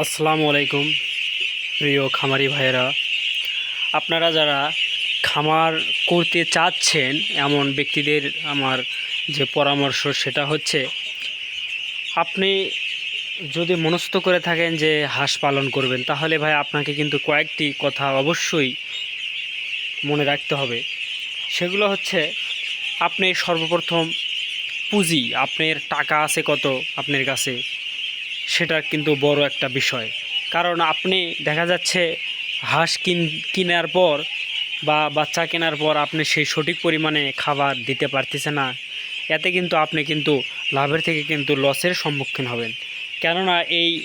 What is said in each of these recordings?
আসসালামু আলাইকুম, প্রিয় খামারি ভাইয়েরা। আপনারা যারা খামার করতে চাচ্ছেন, এমন ব্যক্তিদের আমার যে পরামর্শ সেটা হচ্ছে, আপনি যদি মনস্থ করে থাকেন যে হাঁস পালন করবেন, তাহলে ভাই আপনাকে কিন্তু কয়েকটি কথা অবশ্যই মনে রাখতে হবে। সেগুলো হচ্ছে, আপনি সর্বপ্রথম পুঁজি, আপনার টাকা আছে কত আপনার কাছে? সেটা কিন্তু বড় একটা বিষয়। কারণ আপনি দেখা যাচ্ছে হাঁস কিন, কেনার পর বা বাচ্চা কেনার পর আপনি সেই সঠিক পরিমাণে খাবার দিতে পারতেছে না। এতে কিন্তু আপনি কিন্তু লাভের থেকে কিন্তু লসের সম্মুখীন হবেন। কেননা এই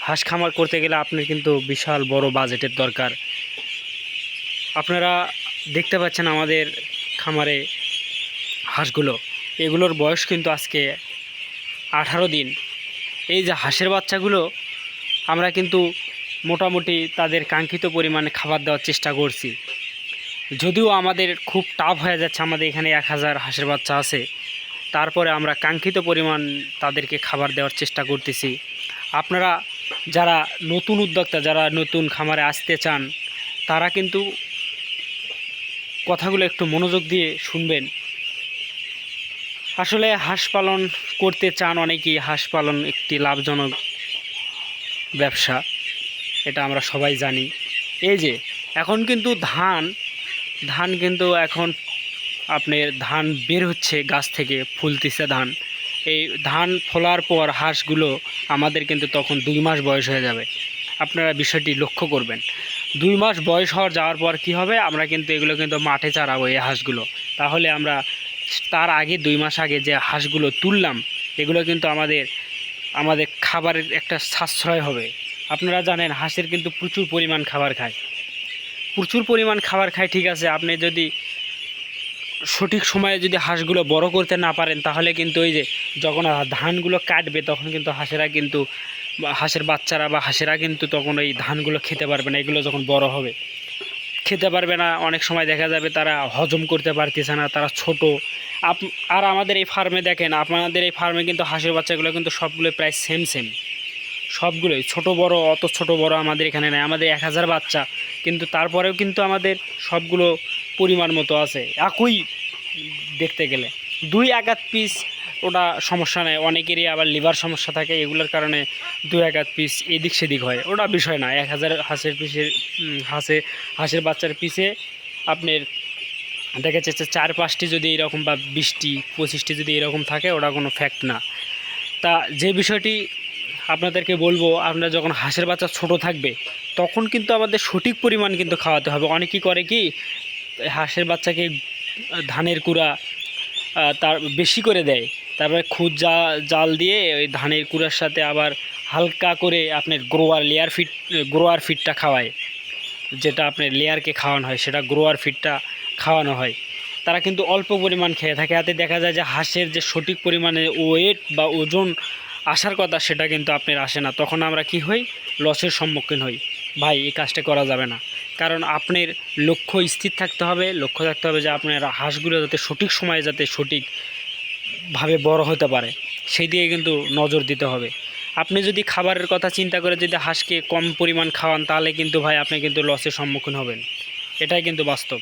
হাঁস খামার করতে গেলে আপনার কিন্তু বিশাল বড় বাজেটের দরকার। আপনারা দেখতে পাচ্ছেন আমাদের খামারে হাঁসগুলো। এগুলোর বয়স কিন্তু আজকে আঠারো দিন। এই যে হাঁসের বাচ্চাগুলো, আমরা কিন্তু মোটামুটি তাদের কাঙ্ক্ষিত পরিমাণে খাবার দেওয়ার চেষ্টা করছি। যদিও আমাদের খুব টাফ হয়ে যাচ্ছে, আমাদের এখানে এক হাজার হাঁসের বাচ্চা আছে। তারপরে আমরা কাঙ্ক্ষিত পরিমাণ তাদেরকে খাবার দেওয়ার চেষ্টা করতেছি। আপনারা যারা নতুন উদ্যোক্তা, যারা নতুন খামারে আসতে চান, তারা কিন্তু কথাগুলো একটু মনোযোগ দিয়ে শুনবেন। আসলে হাঁস পালন করতে চান অনেকেই, হাঁস পালন একটি লাভজনক ব্যবসা, এটা আমরা সবাই জানি। এই যে, এখন কিন্তু ধান ধান কিন্তু এখন আপনার ধান বের হচ্ছে গাছ থেকে, ফুলতিছে ধান। এই ধান ফলার পর হাঁসগুলো আমাদের কিন্তু তখন দুই মাস বয়স হয়ে যাবে। আপনারা বিষয়টি লক্ষ্য করবেন। দুই মাস বয়স হওয়ার যাওয়ার পর কি হবে? আমরা কিন্তু এগুলো কিন্তু মাঠে চারাবো এই হাঁসগুলো। তাহলে আমরা তার আগে দুই মাস আগে যে হাঁসগুলো তুললাম, এগুলো কিন্তু আমাদের আমাদের খাবারের একটা সাশ্রয় হবে। আপনারা জানেন, হাঁসের কিন্তু প্রচুর পরিমাণ খাবার খায়। প্রচুর পরিমাণ খাবার খায়, ঠিক আছে, আপনি যদি সঠিক সময়ে যদি হাঁসগুলো বড় করতে না পারেন, তাহলে কিন্তু ওই যে যখন ধানগুলো কাটবে, তখন কিন্তু হাঁসেরা কিন্তু, হাঁসের বাচ্চারা বা হাঁসেরা কিন্তু তখন ওই ধানগুলো খেতে পারবে না, এগুলো যখন বড় হবে। খেতে পারবে না, অনেক সময় দেখা যাবে তারা হজম করতে পারতেছে না, তারা ছোট আপ আর আমাদের এই ফার্মে দেখেন, আপনাদের এই ফার্মে কিন্তু হাঁসের বাচ্চাগুলো কিন্তু সবগুলো প্রায় সেম সেম সবগুলোই, ছোট বড়, অত ছোট বড় আমাদের এখানে নেই। আমাদের এক হাজার বাচ্চা, কিন্তু তারপরেও কিন্তু আমাদের সবগুলো পরিমাণ মতো আছে। একই দেখতে গেলে। দুই একাত পিস ওটা সমস্যা নেয় অনেকেরই আবার লিভার সমস্যা থাকে, এগুলোর কারণে দুই একাত পিস এদিক সেদিক হয়। ওটা বিষয় না, এক হাজার হাঁসের পিসের হাঁসে, হাঁসের বাচ্চার পিসে আপনার দেখা যাচ্ছে চার পাঁচটি যদি এরকম বা বিশটি, পঁচিশটি যদি এরকম থাকে, ওটা কোনো ফ্যাক্ট না। তা যে বিষয়টি আপনাদেরকে বলব আপনারা যখন হাঁসের বাচ্চা ছোট থাকবে, তখন কিন্তু আমাদের সঠিক পরিমাণ কিন্তু খাওয়াতে হবে। অনেকেই করে কি, হাঁসের বাচ্চাকে ধানের কুড়া তার বেশি করে দেয়। তারপরে খুদ জা, জাল দিয়ে ওই ধানের কুড়ার সাথে আবার হালকা করে আপনার গ্রোয়ার লেয়ার ফিট গ্রোয়ার ফিটটা খাওয়ায়। যেটা আপনার লেয়ারকে খাওয়ানো হয়, সেটা গ্রোয়ার ফিটটা খাওয়ানো হয়। তারা কিন্তু অল্প পরিমাণ খেয়ে থাকে। এতে দেখা যায় যে হাঁসের যে সঠিক পরিমাণে ওয়েট বা ওজন আসার কথা, সেটা কিন্তু আপনার আসে না। তখন আমরা কি হই? লসের সম্মুখীন হই। ভাই, এই কাজটা করা যাবে না। কারণ আপনার লক্ষ্য স্থির থাকতে হবে। লক্ষ্য থাকতে হবে যে আপনার হাঁসগুলো যাতে সঠিক সময়ে যাতে সঠিকভাবে বড় হতে পারে। সেই দিকে কিন্তু নজর দিতে হবে। আপনি যদি খাবারের কথা চিন্তা করে যদি হাঁসকে কম পরিমাণ খাওয়ান, তাহলে কিন্তু ভাই আপনি কিন্তু লসের সম্মুখীন হবেন। এটাই কিন্তু বাস্তব।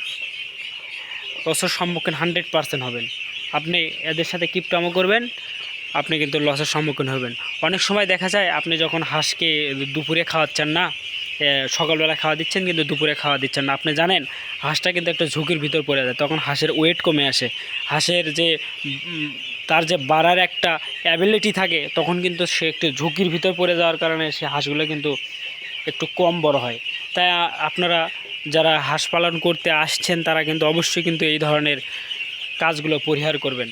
লসের সম্মুখীন হান্ড্রেড পারসেন্ট হবেন। আপনি এদের সাথে কিপটামো করবেন, আপনি কিন্তু লসের সম্মুখীন হবেন। অনেক সময় দেখা যায়, আপনি যখন হাঁসকে দুপুরে খাওয়াচ্ছেন না সকালবেলা খাওয়া দিচ্ছেন, কিন্তু দুপুরে খাওয়া দিচ্ছেন না। আপনি জানেন, হাঁসটা কিন্তু একটা ঝুঁকির ভিতর পড়ে যায়, তখন হাঁসের ওয়েট কমে আসে। হাঁসের যে তার যে বাড়ার একটা অ্যাবিলিটি থাকে, তখন কিন্তু সে একটু ঝুঁকির ভিতর পড়ে যাওয়ার কারণে সে হাঁসগুলো কিন্তু একটু কম বড় হয়। তাই আপনারা যারা হাঁস পালন করতে আসছেন, তারা কিন্তু অবশ্যই কিন্তু এই ধরনের কাজগুলো পরিহার করবেন।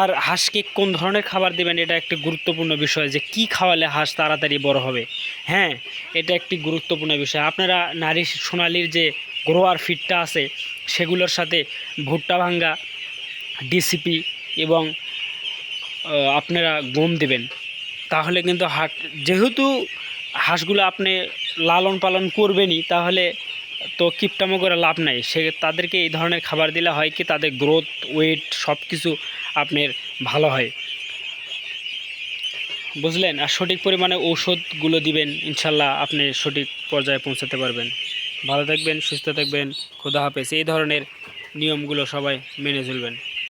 আর হাঁসকে কোন ধরনের খাবার দেবেন, এটা একটি গুরুত্বপূর্ণ বিষয় যে কি খাওয়ালে হাঁস তাড়াতাড়ি বড় হবে। হ্যাঁ এটা একটি গুরুত্বপূর্ণ বিষয়। আপনারা নারী সোনালির যে গ্রোয়ার ফিটটা আছে, সেগুলোর সাথে ভুট্টা ভাঙ্গা ডিসিপি এবং আপনারা গম দেবেন। তাহলে কিন্তু হাট, যেহেতু হাঁসগুলো আপনি লালন পালন করবেনই, তাহলে তো কিপটামো করে লাভ নাই। সে তাদেরকে এই ধরনের খাবার দিলে হয় কি, তাদের গ্রোথ ওয়েট সব কিছু আপনার ভালো হয়। বুঝলেন? আর সঠিক পরিমাণে ঔষধগুলো দিবেন, ইনশাল্লাহ আপনি সঠিক পর্যায়ে পৌঁছাতে পারবেন। ভালো থাকবেন, সুস্থ থাকবেন, খোদা হাফেজ। এই ধরনের নিয়মগুলো সবাই মেনে চলবেন।